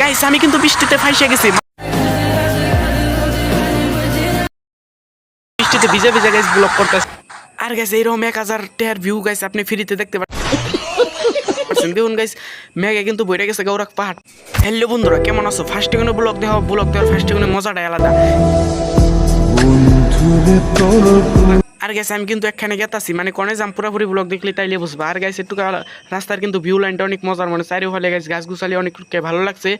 Guys, আমি কিন্তু বৃষ্টিতে ফাইসে গেছি। বৃষ্টিতে ভিজে ভিজে গাইস ব্লক করতেছে। আর গাইস, এইরকম এক হাজার টেয়ার ভিউ গাইস, আপনি ফ্রিতে দেখতে পাচ্ছেন দেখুন গাইস কিন্তু বইটা গেছে পাহাড়। হ্যালো বন্ধুরা, কেমন আছো? ব্লগ দেওয়া কোনো মজাটাই আলাদা। আর গেছে আমি কিন্তু একখানে গেতাছি। মানে কনে যাম পুরাপুরি ব্লগ দেখলে তাইলে বুঝবা। আর গাইছে একটু রাস্তার কিন্তু ভিউ লাইনটা অনেক মজার মানে চারি হলে গেছে গাছ গুছালি অনেক ভালো লাগছে।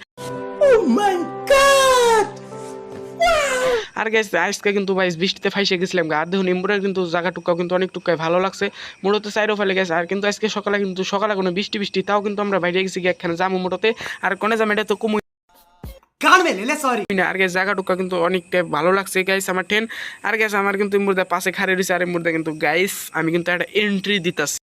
আর গাইছে আজকে কিন্তু ভাই বৃষ্টিতে ফাইসে গেছিলাম গা। আর দেখুন ইমপুরের কিন্তু জায়গা টুকাও কিন্তু অনেক টুকায় ভালো লাগছে। মূলত চাইরও ফেলে গেছে আর কিন্তু আজকে সকালে কিন্তু সকালে কোনো বৃষ্টি বৃষ্টি তাও কিন্তু আমরা বাইরে গেছি গিয়ে একখানে যাব মোটতে। আর কনে যাম এটা তো কমই আর গ্যাস জায়গাটুকা কিন্তু অনেকটা ভালো লাগছে গাইস আমার টেন আর গেছে আমার কিন্তু মুর্দা পাশে খাড়ে রয়েছে আর মুর্দা কিন্তু গাইস আমি কিন্তু একটা এন্ট্রি দিতাছি।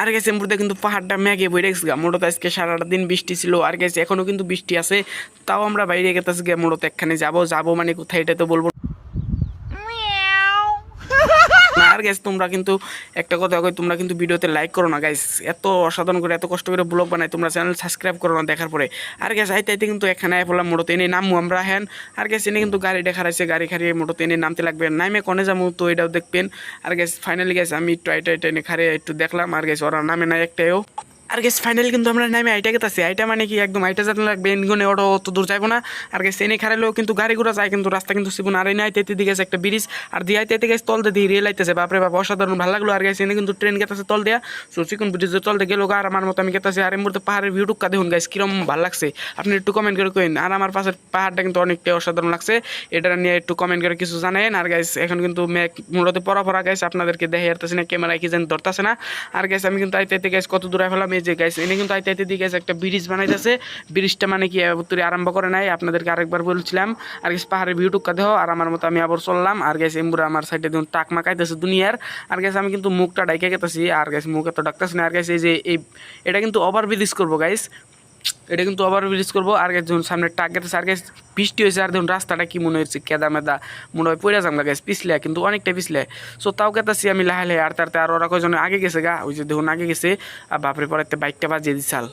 আর গেছে মুর্দা কিন্তু পাহাড়টা ম্যাগে বইরে গেছে গা মোটত আজকে সারাটা দিন বৃষ্টি ছিল আর গেছে এখনও কিন্তু বৃষ্টি আছে। তাও আমরা বাইরে গেতেছি গা মোটত একখানে যাব যাব মানে কোথায় এটা তো বলব আর গাইস তোমরা কিন্তু একটা কথা কই, তোমরা কিন্তু ভিডিওতে লাইক করো না গাইস এত অসাধারণ করে, এত কষ্ট করে ব্লগ বানাই তোমরা চ্যানেল সাবস্ক্রাইব করো না দেখার পরে। আর গ্যাস আইতে আইতে কিন্তু এখানে আয় পড়লাম মোটতে এনে নামবো আমরা হ্যান। আর গ্যাস এনে কিন্তু গাড়ি দেখা আছে গাড়ি খারিয়ে মোটতে এনে নামতে লাগবে। নামে কনে যাব তো এটাও দেখবেন। আর গ্যাস ফাইনালি গ্যাস আমি একটু আইটা আইটা এনে খারে একটু দেখলাম। আর গ্যাস ওরা নামে না একটাও আর গেস ফাইনালি কিন্তু আমরা নামে আইটা গেতাছি। আইটা মানে কি একদম আইটা যেতে লাগবে এনগুনে ওটা অত দূর যাব না। আর গেছে এনে খারাইলেও কিন্তু গাড়ি ঘোড়া যায়, কিন্তু রাস্তা কিন্তু সিবুন আর এনে আইতে দিকে গেছে একটা ব্রিজ, আর দিয়ে আইতে গেছে তল দিয়ে রেল আইতেছে বাপরে বাপ, অসাধারণ, ভালো লাগল। আর গেছে এনে কিন্তু ট্রেন গেতেছে তল দেয়া। সো চিকন ব্রিজের তল দিয়ে গেলো আর আমার মতো আমি গেতেছি। আর এই মুহূর্তে পাহাড়ের ভিউ টুকা দেখুন গাইস কিরম ভালো লাগছে। আপনি একটু কমেন্ট করে কইন। আর আমার পাশের পাহাড়টা কিন্তু অনেকটাই অসাধারণ লাগছে। এটা নিয়ে একটু কমেন্ট করে কিছু জানেন আর গাইস এখন কিন্তু মেঘ মূলত পড়া পড়া গাইস আপনাদেরকে দেখে আসতেছি না ক্যামেরায় কি যেন ধরতেছে না। আর গাইস আমি কিন্তু আইতে আইতে গাইস কত দূরে ফেলাম এই যে গাইস এনে কিন্তু আইতে আইতে দিয়ে গেছে একটা ব্রিজ বানাইতেছে। ব্রিজটা মানে কি উত্তরে আরম্ভ করে নাই, আপনাদেরকে আরেকবার বলছিলাম। আর গেছে পাহাড়ের ভিউ টুকা দেহ আর আমার মতো আমি আবার চললাম। আর গেছে এমবুরা আমার সাইডে দেখুন, টাক মাকাইতেছে দুনিয়ার। আর গেছে আমি কিন্তু মুখটা ডাইকে গেতেছি, আর গেছে মুখ এত ডাকতেছে না। আর গেছে এই যে এটা কিন্তু ওভার ব্রিজ করব গাইস এটা কিন্তু ওভার ব্রিজ করব। আর যখন সামনে টাক গেছে আর গেছে বৃষ্টি হয়েছে। আর দেখুন, রাস্তাটা কি মনে হচ্ছে? কেদা মেদা। মনে হয় পড়ে যাম গেছে পিছলে, কিন্তু অনেকটা পিছলে। সো তাও গেতাছি আমি লাহে লাহে। আর তারতে আর ওরা কজন আগে গেছে গা? ওই যে দেখুন, আগে গেছে। আর বাপরে পরে বাইকটা বাজিয়ে দিছাল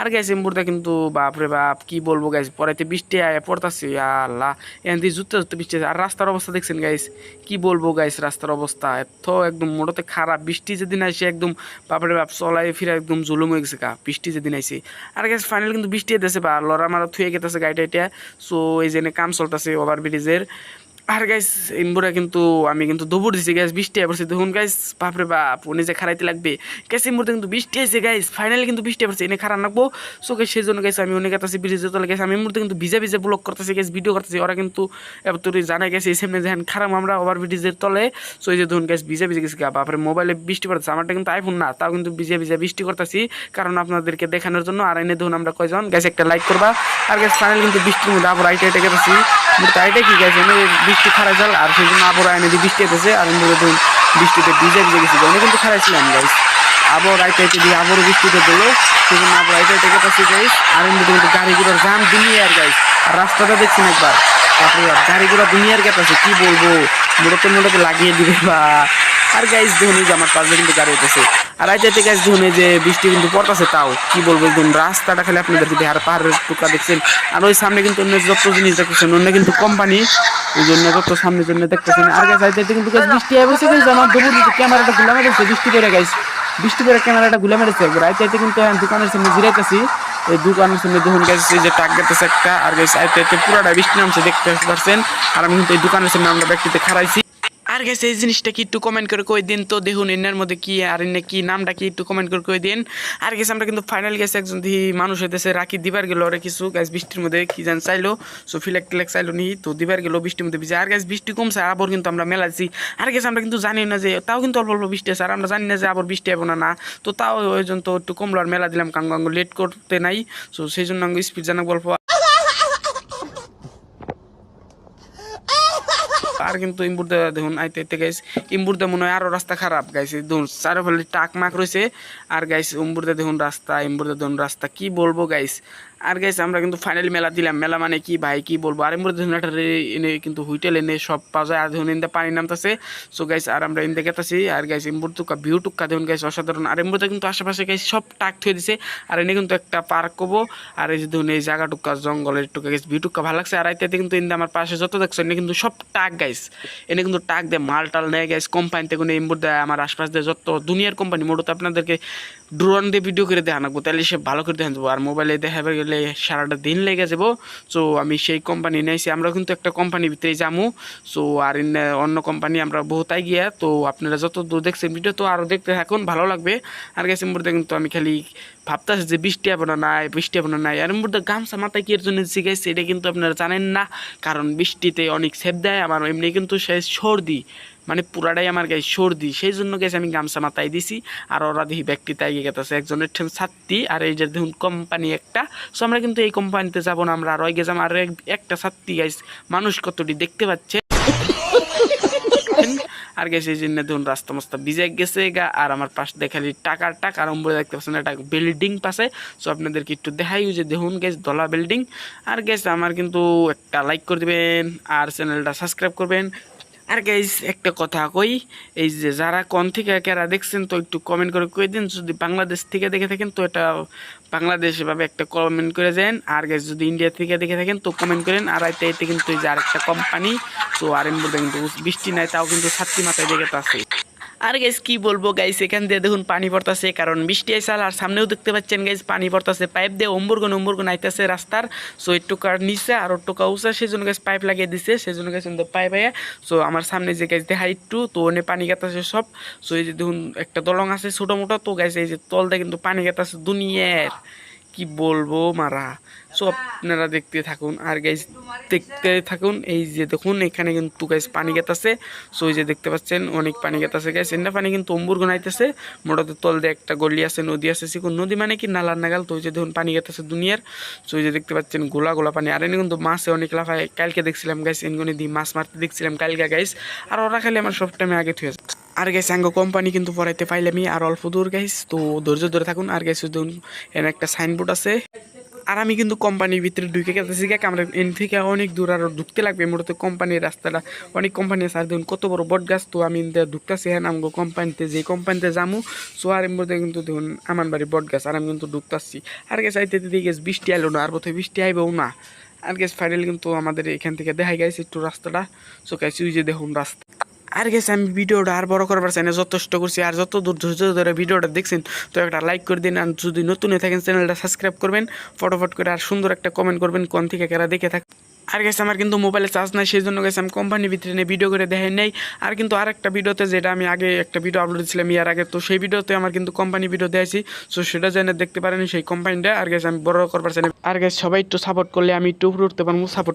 আর গাইছে মুহূর্তে কিন্তু বাপরে বাপ, কি বলব গাইস পরেতে বৃষ্টি আয়, পড়তাছে, আল্লাহ। এখান দিয়ে জুতে জুতে বৃষ্টি। আর রাস্তার অবস্থা দেখছেন গাইস কি বলব গাইস রাস্তার অবস্থা এত একদম মোটতে খারাপ। বৃষ্টি যেদিন আসে একদম বাপরে বাপ চলাই ফিরে একদম জুলুম হয়ে গেছে গা, বৃষ্টি যেদিন আইসে আর গাইস ফাইনাল কিন্তু বৃষ্টি দিতেছে বা লড়া মারা থুয়ে গেতেছে গাড়িটা এটা সো এই জন্য কাম চলতেছে ওভার ব্রিজের আর গাইস ইমবুরা কিন্তু, আমি কিন্তু দৌড় দিছি গাইস বৃষ্টি পড়ছে দেখুন গাইস বাপরে বাপ, উনি যে খারাইতে লাগবে। গাইস ইমবুরতে কিন্তু বৃষ্টি আছে গাইস ফাইনালি কিন্তু বৃষ্টি পড়ছে এনে খারাপ রাখব সো গাইস সেই জন্য গাইস আমি অনেক কাছে ব্রিজে চলে গেছি আমি ইমবুরতে কিন্তু ভিজে ভিজে ব্লক করতেছি গাইস ভিডিও করতেছি। ওরা কিন্তু এবার তোর জানা গেছে এই সামনে যেখানে খারাপ আমরা ওভার ব্রিজের তলে। সো এই যে ধরুন গাইস ভিজে ভিজে গেছি বাপরে মোবাইলে বৃষ্টি পড়তেছে আমারটা কিন্তু আইফোন না, তাও কিন্তু ভিজে ভিজে বৃষ্টি করতেছি, কারণ আপনাদেরকে দেখানোর জন্য। আর এনে ধরুন আমরা কয়জন। গাইস একটা লাইক করবা। আর গাইস ফাইনাল কিন্তু বৃষ্টির মধ্যে আবার আইটা আইটা গেছি কিন্তু আইটা কি গেছে আমি বৃষ্টি খারাপ জাল, আর সেই জন্য আবার এনে দিয়ে বৃষ্টি এসেছে আর আমি ধরুন বৃষ্টিতে ভিজে ভিজে গেছি আমি কিন্তু খারাপ ছিলাম গাইস আবার আইটা দিয়ে আবারও বৃষ্টিতে দিলো সেই জন্য আবার আইটা আইটা পাচ্ছি গাইস আর এমনি কিন্তু গাড়িগুলোর জাম জাম আর গাইস আর রাস্তাটা দেখছেন একবার? তারপরে গাড়িগুলো দুনিয়ার দুনিয়ার আছে কি বলব? মোটতে মোটতে লাগিয়ে দিবে, বা আর দেখুন এই যে আমার পাশে কিন্তু গাড়ি হইতেছে। আর আইতে আইতে গাইস যে বৃষ্টি কিন্তু পড়তেছে তাও। কি বলব একদম রাস্তাটা খালি আপনাদেরকে দেখার পাহাড়ের টুকা দেখছেন। আর ওই সামনে কিন্তু অন্য যত জিনিস দেখতেছেন, অন্য কিন্তু কোম্পানি ওই জন্য যত সামনে জন্য দেখতেছেন। আর গাছ আইতে কিন্তু guys, বৃষ্টি আইছে গাইস আমার দবুর ক্যামেরাটা গুলা মেরেছে, বৃষ্টি করে গাইস বৃষ্টি করে ক্যামেরাটা গুলা মেরেছে একবার। আইতে আইতে কিন্তু দোকানের সামনে জিরাইতেছি। এই দোকানের সামনে দেখুন গেছে যে টাক গেতেছে একটা। আর গেছে আইতে আইতে পুরাটা বৃষ্টি নামছে, দেখতে পারছেন আর আমি কিন্তু এই দোকানের সামনে আমরা ব্যক্তিতে খারাইছি আর গেছে এই জিনিসটা কি একটু কমেন্ট করে কই দিন? তো দেখুন এনার মধ্যে কি আর এনে কি, নামটা কি একটু কমেন্ট করে কই দিন? আর গেছে আমরা কিন্তু ফাইনাল গেছে একজন দি মানুষ হইতেছে, রাখি দিবার গেল ওরা কিছু। গ্যাস বৃষ্টির মধ্যে কি জান চাইলো? সো ফিলেক টিলেক চাইলো নি, তো দিবার গেল বৃষ্টির মধ্যে আর গ্যাস বৃষ্টি কমছে, আবার কিন্তু আমরা মেলাছি আর গেছে আমরা কিন্তু জানি না যে, তাও কিন্তু অল্প অল্প বৃষ্টি আছে। আর আমরা জানি না যে, আবার বৃষ্টি হবে না না। তো তাও ওই জন্য তো একটু কমলো, আর মেলা দিলাম কাঙ্গ লেট করতে নাই। সো সেই জন্য স্পিড জানা গল্প আর কিন্তু ইম্বুরদা দেখুন, আইতে আইতে গাইস ইম্বুরদা মনে হয় আরও রাস্তা খারাপ, গাইস। দেখুন চারোফালে টাক মাক রয়েছে আর গাইস ইম্বুরদা দেখুন রাস্তা ইম্বুরদা দেখুন রাস্তা। কি বলব, গাইস? আর গাইস আমরা কিন্তু ফাইনালি মেলা দিলাম। মেলা মানে কি ভাই? কি বলব? আর এমনি ধরুন একটা এনে কিন্তু হুইটেল এনে সব পাওয়া যায়। আর ধরুন ইন্দা পানি নামতেছে। সো গাইস আর আমরা ইন্দা গেতাছি। আর গাইস এমবুর টুকা ভিউ টুকা দেখুন গাইস অসাধারণ। আর এমবুতে কিন্তু আশেপাশে গাইস সব টাক থুয়ে দিছে। আর এনে কিন্তু একটা পার্ক করব। আর এই যে ধরুন এই জায়গা টুকা জঙ্গলের টুকা গাইস ভিউ টুকা ভালো লাগছে। আর আইতে কিন্তু ইন্দা আমার পাশে যত দেখছ, এনে কিন্তু সব টাক গাইস এনে কিন্তু টাক দেয় মাল টাল নেয় গাইস কোম্পানিতে কোনো এমবুর দেয় আমার আশপাশ দিয়ে যত দুনিয়ার কোম্পানি মোটতে আপনাদেরকে ড্রোন দিয়ে ভিডিও করে দেখানো তাহলে সে ভালো করে দেখান আর মোবাইলে দেখাবে গেলে সারাটা দিন লেগে যাব। সো আমি সেই কোম্পানি নিয়েছি। আমরা কিন্তু একটা কোম্পানির ভিতরে যাব সো আর অন্য কোম্পানি আমরা বহুতাই গিয়া তো আপনারা যত দূর দেখছেন ভিডিও তো আরও দেখতে থাকুন, ভালো লাগবে। আর গেছে মুহূর্তে কিন্তু আমি খালি ভাবতেছি যে বৃষ্টি না নাই, বৃষ্টি না নাই। আর মুহূর্তে গামছা মাথায় কি এর জন্য শিখাইছে এটা কিন্তু আপনারা জানেন না। কারণ বৃষ্টিতে অনেক সেপ দেয়, আমার এমনি কিন্তু সে সর্দি। মানে পুরাটাই আমার গায়ে সর্দি, সেই জন্য গেছে আমি গামছা মাথায় দিছি আর ওরা দেখি ব্যক্তি তাই গেতেছে, একজনের ঠেন ছাত্রী আর এই যে দেখুন কোম্পানি একটা। সো আমরা কিন্তু এই কোম্পানিতে যাব না, আমরা আর ওই আর একটা ছাত্রী গাইস মানুষ কতটি দেখতে পাচ্ছে। আর গেছে এই জন্য দেখুন রাস্তা মাস্তা ভিজে গেছে গা, আর আমার পাশ দেখালি টাকার টাকা আরম্ভ দেখতে পাচ্ছেন একটা বিল্ডিং পাশে। সো আপনাদেরকে একটু দেখাই যে দেখুন গেছে দলা বিল্ডিং আর গেছে আমার কিন্তু একটা লাইক করে দিবেন, আর চ্যানেলটা সাবস্ক্রাইব করবেন। আর গাইজ একটা কথা কই, এই যে যারা কোন থেকে কারা দেখছেন তো একটু কমেন্ট করে কই দিন, যদি বাংলাদেশ থেকে দেখে থাকেন তো এটা বাংলাদেশ এভাবে একটা কমেন্ট করে দেন, আর গাইজ যদি ইন্ডিয়া থেকে দেখে থাকেন তো কমেন্ট করেন, আর এতে এতে কিন্তু এই যে আরেকটা কোম্পানি তো আর এম কিন্তু বৃষ্টি নাই, তাও কিন্তু সাতটি মাথায় দেখে তো আছে আর গাইস কি বলব গাইস এখান দিয়ে দেখুন পানি পড়তাছে, কারণ বৃষ্টি আইসাল আর সামনেও দেখতে পাচ্ছেন গাইস পানি পড়তাছে। পাইপ দিয়ে অম্বরগন অম্বরগন আইতাছে রাস্তার। সো একটু কার নিচে আর একটু উঁচা সেই জন্য গাছ পাইপ লাগিয়ে দিছে সেই জন্য গাছ পাইপ আয়া সো আমার সামনে যে গাছ দেখা একটু, তো ওনে পানি গাতাছে সব। সো এই যে দেখুন, একটা দলং আছে ছোটো মোটো, তো গাছ এই যে তলতে কিন্তু পানি গাতাছে দুনিয়ার। কি বলব মারা। সো আপনারা দেখতে থাকুন। আর গাইজ দেখতে থাকুন, এই যে দেখুন, এখানে কিন্তু গাইজ পানি গেতাছে। সো এই যে দেখতে পাচ্ছেন, অনেক পানি গেতাছে গাইজ এন্না পানি কিন্তু অম্বুর গোনাইতেছে। মোটাতে তল দিয়ে একটা গলি আছে, নদী আছে, সিকুন নদী মানে কি নালার নাগাল। তো যে দেখুন, পানি গেতাছে দুনিয়ার। সো যে দেখতে পাচ্ছেন, গোলা গোলা পানি। আর এনে কিন্তু মাছে অনেক লাফায় কালকে দেখছিলাম গাইজ এনগুনি দিয়ে মাছ মারতে দেখছিলাম কালকে গাইজ আর ওরা খালি আমার সব টাইমে আগে থুয়ে আর গাইস আঙ্গ কোম্পানি কিন্তু পড়াইতে পাইলামই, আর অল্প দূর গাইস তো ধৈর্য ধরে থাকুন। আর গাইস দেখুন এখানে একটা সাইনবোর্ড আছে। আর আমি কিন্তু কোম্পানির ভিতরে ঢুকে গেতেছি গাক আমরা এন থেকে অনেক দূর আরও ঢুকতে লাগবে। মূলত কোম্পানির রাস্তাটা, অনেক কোম্পানি আছে। আর দেখুন, কত বড় বট গাছ তো আমি ঢুকতেছি। হ্যাঁ আমগো কোম্পানিতে যে কোম্পানিতে যামু, সো আর মধ্যে কিন্তু দেখুন, আমার বাড়ি বট গাছ, আর আমি কিন্তু ঢুকতেছি। আর গেছে, আইতে দিতে গেছে, বৃষ্টি আইলো না, আর বোধহয় বৃষ্টি আইবেও না। আর গেছে ফাইনাল কিন্তু আমাদের এখান থেকে দেখাই গেছে একটু রাস্তাটা। সো গাইছি ওই যে দেখুন রাস্তা। আর গেছে, আমি ভিডিওটা আর বড় করবার চাই না, যথেষ্ট করছি। আর যত দূর ধৈর্য ধরে ভিডিওটা দেখছেন, তো একটা লাইক করে দিন। আর যদি নতুন হয়ে থাকেন চ্যানেলটা সাবস্ক্রাইব করবেন, ফটোফট করে আর সুন্দর একটা কমেন্ট করবেন, কোন থেকে কেরা দেখে থাক আর গেছে, আমার কিন্তু মোবাইলে চার্জ নাই সেই জন্য গেছে, আমি কোম্পানির ভিতরে নিয়ে ভিডিও করে দেখাই নেই। আর কিন্তু আর একটা ভিডিওতে যেটা আমি আগে একটা ভিডিও আপলোড দিয়েছিলাম ইয়ার আগে, তো সেই ভিডিওতে আমার কিন্তু কোম্পানি ভিডিও দিয়েছি সো সেটা জেনে দেখতে পারেন, সেই কোম্পানিটা আর গেছে, আমি বড় করবার চাই আর গেছে, সবাই একটু সাপোর্ট করলে আমি একটু উপরে উঠতে পারব সাপোর্ট